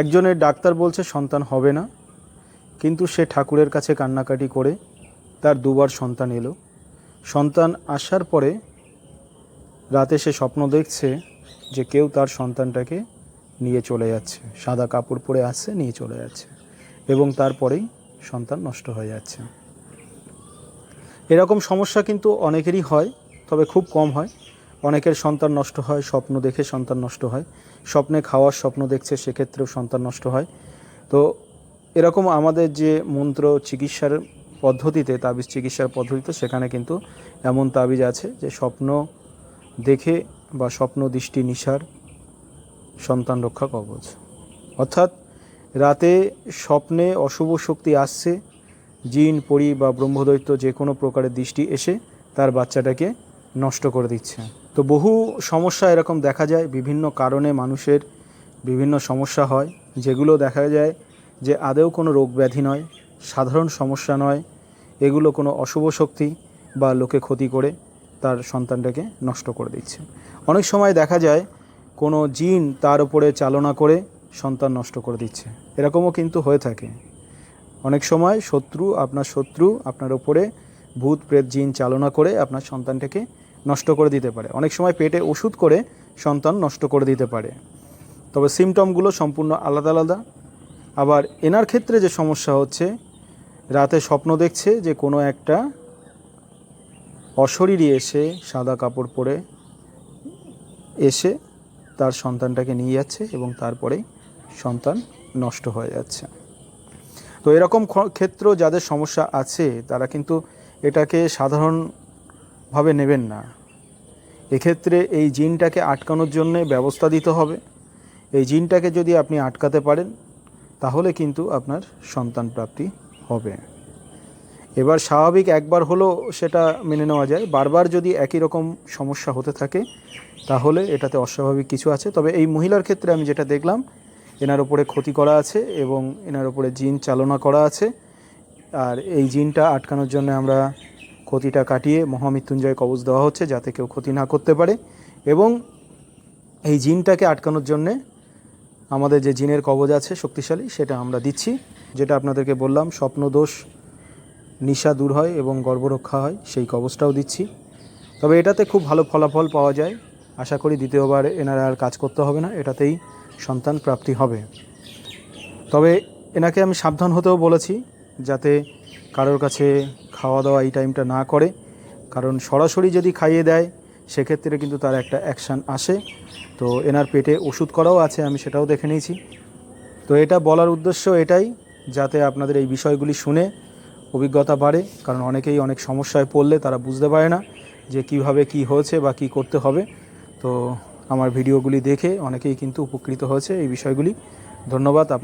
একজনের ডাক্তার বলছে সন্তান হবে না, কিন্তু সে ঠাকুরের কাছে কান্নাকাটি করে, তার দুবার সন্তান এলো। সন্তান আসার পরে রাতে সে স্বপ্ন দেখছে যে কেউ তার সন্তানটাকে নিয়ে চলে যাচ্ছে, সাদা কাপড় পরে আসছে নিয়ে চলে যাচ্ছে এবং তারপরেই সন্তান নষ্ট হয়ে যাচ্ছে। এরকম সমস্যা কিন্তু অনেকেরই হয়, তবে খুব কম হয়। অনেকের সন্তান নষ্ট হয়, স্বপ্ন দেখে সন্তান নষ্ট হয়। স্বপ্নে খাওয়ার স্বপ্ন দেখছে, সেক্ষেত্রেও সন্তান নষ্ট হয়। তো এরকম আমাদের যে মন্ত্র চিকিৎসার পদ্ধতিতে, তাবিজ চিকিৎসার পদ্ধতিতে, সেখানে কিন্তু এমন তাবিজ আছে যে স্বপ্ন দেখে বা স্বপ্ন দৃষ্টি নিশার সন্তান রক্ষা কবচ। অর্থাৎ রাতে স্বপ্নে অশুভ শক্তি আসছে, জিন, পরি বা ব্রহ্মদৈত্য যে কোনো প্রকারের দৃষ্টি এসে তার বাচ্চাটাকে নষ্ট করে দিচ্ছে। তো বহু সমস্যা এরকম দেখা যায়, বিভিন্ন কারণে মানুষের বিভিন্ন সমস্যা হয়, যেগুলো দেখা যায় যে আদেও কোনো রোগ ব্যাধি নয়, সাধারণ সমস্যা নয়, এগুলো কোনো অশুভ শক্তি বা লোকে ক্ষতি করে তার সন্তানটাকে নষ্ট করে দিচ্ছে। অনেক সময় দেখা যায় কোনো জিন তার উপরে চালনা করে সন্তান নষ্ট করে দিচ্ছে। এরকমও কিন্তু হয়ে থাকে। অনেক সময় শত্রু আপনার শত্রু আপনার ওপরে ভূত, প্রেত, জিন চালনা করে আপনার সন্তানটাকে নষ্ট করে দিতে পারে। অনেক সময় পেটে ওষুধ করে সন্তান নষ্ট করে দিতে পারে। তবে সিমটমগুলো সম্পূর্ণ আলাদা আলাদা। আবার এনার ক্ষেত্রে যে সমস্যা হচ্ছে, রাতে স্বপ্ন দেখছে যে কোনো একটা অশরীরী এসে সাদা কাপড় পরে এসে তার সন্তানটাকে নিয়ে যাচ্ছে এবং তারপরেই সন্তান নষ্ট হয়ে যাচ্ছে। তো এরকম ক্ষেত্র যাদের সমস্যা আছে, তারা কিন্তু এটাকে সাধারণভাবে নেবেন না। এক্ষেত্রে এই জিনটাকে আটকানোর জন্যে ব্যবস্থা দিতে হবে। এই জিনটাকে যদি আপনি আটকাতে পারেন, তাহলে কিন্তু আপনার সন্তান প্রাপ্তি হবে। এবার স্বাভাবিক একবার হলো সেটা মেনে নেওয়া যায়। বারবার যদি একই রকম সমস্যা হতে থাকে, তাহলে এটাতে অস্বাভাবিক কিছু আছে। তবে এই মহিলার ক্ষেত্রে আমি যেটা দেখলাম, এনার উপরে ক্ষতি করা আছে এবং এনার উপরে জিন চালনা করা আছে। আর এই জিনটা আটকানোর জন্য আমরা ক্ষতিটা কাটিয়ে মহামৃত্যুঞ্জয় কবচ দেওয়া হচ্ছে যাতে কেউ ক্ষতি না করতে পারে। এবং এই জিনটাকে আটকানোর জন্যে আমাদের যে জিনের কবজ আছে শক্তিশালী, সেটা আমরা দিচ্ছি। যেটা আপনাদেরকে বললাম, স্বপ্নদোষ নিশা দূর হয় এবং গর্ভরক্ষা হয়, সেই কবচটাও দিচ্ছি। তবে এটাতে খুব ভালো ফলাফল পাওয়া যায়। আশা করি দ্বিতীয়বার এনারা আর কাজ করতে হবে না, এটাতেই সন্তান প্রাপ্তি হবে। তবে এনাকে আমি সাবধান হতেও বলেছি, যাতে কারোর কাছে খাওয়া দাওয়া এই টাইমটা না করে, কারণ সরাসরি যদি খাইয়ে দেয়, সেক্ষেত্রে কিন্তু তার একটা অ্যাকশান আসে। তো এনার পেটে ওষুধ করাও আছে, আমি সেটাও দেখে নিয়েছি। তো এটা বলার উদ্দেশ্য এটাই, যাতে আপনাদের এই বিষয়গুলি শুনে অভিজ্ঞতা বাড়ে, কারণ অনেকেই অনেক সমস্যায় পড়লে তারা বুঝতে পারে না যে কীভাবে কি হয়েছে বা কি করতে হবে। তো আমার ভিডিওগুলি দেখে অনেকেই কিন্তু উপকৃত হয়েছে এই বিষয়গুলি। ধন্যবাদ, আপনার